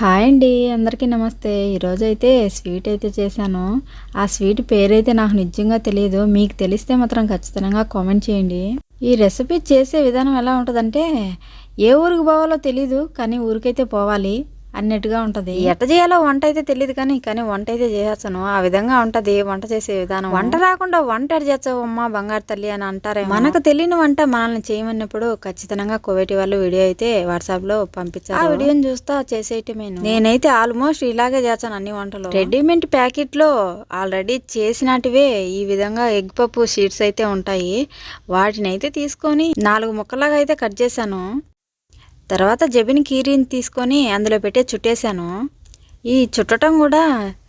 Hi అండి అందరికీ నమస్తే. ఈరోజు అయితే స్వీట్ అయితే చేశాను. ఆ స్వీట్ పేరైతే నాకు నిజంగా తెలియదు మీకు తెలిస్తే మాత్రం ఖచ్చితంగా కామెంట్ చేయండి. ఈ రెసిపీ చేసే విధానం ఎలా ఉంటుందంటే ఏ ఊరికి పోవాలో తెలీదు కానీ ఊరికైతే పోవాలి. అన్నట్టుగా ఉంటది. ఎట్ట చేయాలో వంట అయితే తెలియదు కానీ కానీ వంట అయితే చేసేస్తాను. ఆ విధంగా ఉంటది వంట చేసే విధానం. వంట రాకుండా వంట అమ్మా బంగారు తల్లి అని అంటారే మనకు తెలియని వంట మనల్ని చేయమన్నప్పుడు ఖచ్చితంగా కోవేటి వాళ్ళు వీడియో అయితే వాట్సాప్లో పంపించారు ఆ వీడియోని చూస్తా చేసేయటమే నేనైతే ఆల్మోస్ట్ ఇలాగే చేస్తాను అన్ని వంటలు. రెడీమేడ్ ప్యాకెట్లో ఆల్రెడీ చేసినటివే. ఈ విధంగా ఎగ్ పప్పు షీట్స్ అయితే ఉంటాయి. వాటిని అయితే తీసుకొని నాలుగు ముక్కలాగా అయితే కట్ చేశాను. తర్వాత జబిన్ కీరీని తీసుకొని అందులో పెట్టి చుట్టేశాను. ఈ చుట్టటం కూడా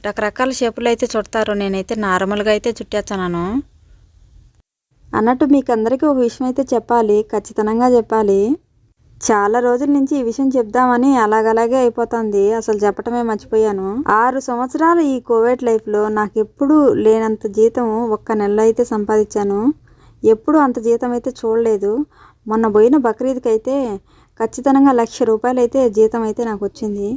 రకరకాల షేపులు అయితే చుడతారు. నేనైతే నార్మల్గా అయితే చుట్టేస్తున్నాను. అన్నట్టు మీకు అందరికీ ఒక విషయం అయితే చెప్పాలి. ఖచ్చితంగా చెప్పాలి. చాలా రోజుల నుంచి ఈ విషయం చెప్దామని అలాగలాగే అయిపోతుంది. అసలు చెప్పటమే మర్చిపోయాను. ఆరు సంవత్సరాలు ఈ కోవిడ్ లైఫ్లో నాకు ఎప్పుడూ లేనంత జీతం ఒక్క నెలలో అయితే సంపాదించాను. ఎప్పుడు అంత జీతం అయితే చూడలేదు. మొన్న పోయిన బక్రీద్కి అయితే ఖచ్చితంగా లక్ష రూపాయలు అయితే జీతం అయితే నాకు వచ్చింది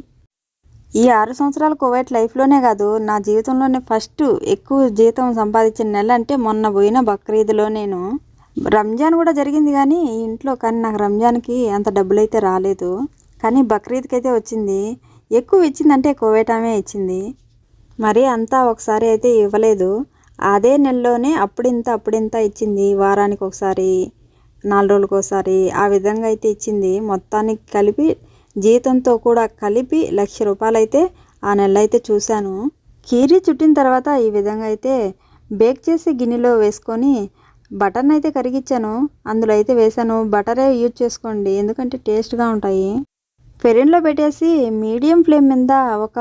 ఈ ఆరు సంవత్సరాల కువైట్ లైఫ్లోనే కాదు నా జీవితంలోనే ఫస్ట్ ఎక్కువ జీతం సంపాదించిన నెల అంటే మొన్న పోయిన బక్రీద్లో నేను. రంజాన్ కూడా జరిగింది కానీ ఇంట్లో కానీ నాకు రంజాన్కి అంత డబ్బులు అయితే రాలేదు. కానీ బక్రీద్కి అయితే వచ్చింది. ఎక్కువ ఇచ్చిందంటే కోవిడ్ ఆమె ఇచ్చింది. మరి అంతా ఒకసారి అయితే ఇవ్వలేదు. అదే నెలలోనే అప్పుడింత అప్పుడింత ఇచ్చింది వారానికి ఒకసారి నాలుగు రోజులకోసారి ఆ విధంగా అయితే ఇచ్చింది. మొత్తానికి కలిపి జీతంతో కూడా కలిపి లక్ష రూపాయలు అయితే ఆ నెల అయితే చూశాను. కీరీ చుట్టిన తర్వాత ఈ విధంగా అయితే బేక్ చేసి గిన్నెలో వేసుకొని బటర్ని అయితే కరిగించాను. అందులో అయితే వేసాను బటరే యూజ్ చేసుకోండి. ఎందుకంటే టేస్ట్గా ఉంటాయి. ఫెరిన్లో పెట్టేసి మీడియం ఫ్లేమ్ మీద ఒక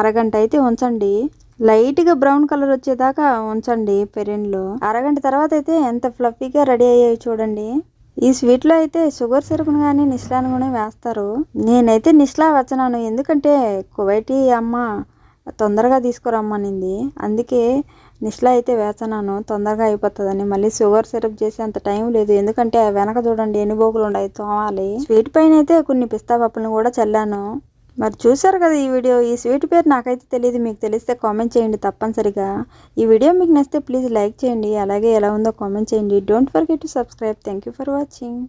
అరగంట అయితే ఉంచండి. లైట్గా బ్రౌన్ కలర్ వచ్చేదాకా ఉంచండి పెరిన్లో అరగంట తర్వాత అయితే ఎంత ఫ్లఫీగా రెడీ అయ్యాయి చూడండి. ఈ స్వీట్లో అయితే షుగర్ సిరప్ను కానీ నిస్లాను కూడా వేస్తారు. నేనైతే నిస్లా వచ్చనాను. ఎందుకంటే కువైటీ అమ్మ తొందరగా తీసుకురమ్మనింది. అందుకే నిస్లా అయితే వేచనాను. తొందరగా అయిపోతుందని. మళ్ళీ షుగర్ సిరప్ చేసే అంత టైం లేదు. ఎందుకంటే వెనక చూడండి ఎన్ని బోకులు ఉన్నాయి తోమాలి. స్వీట్ పైన అయితే కొన్ని పిస్తా పప్పులను కూడా చల్లాను. మరి చూసారు కదా ఈ వీడియో? ఈ స్వీట్ పేరు నాకైతే తెలియదు మీకు తెలిస్తే కామెంట్ చేయండి తప్పనిసరిగా. ఈ వీడియో మీకు నచ్చితే ప్లీజ్ లైక్ చేయండి అలాగే ఎలా ఉందో కామెంట్ చేయండి. Don't forget to subscribe thank you for watching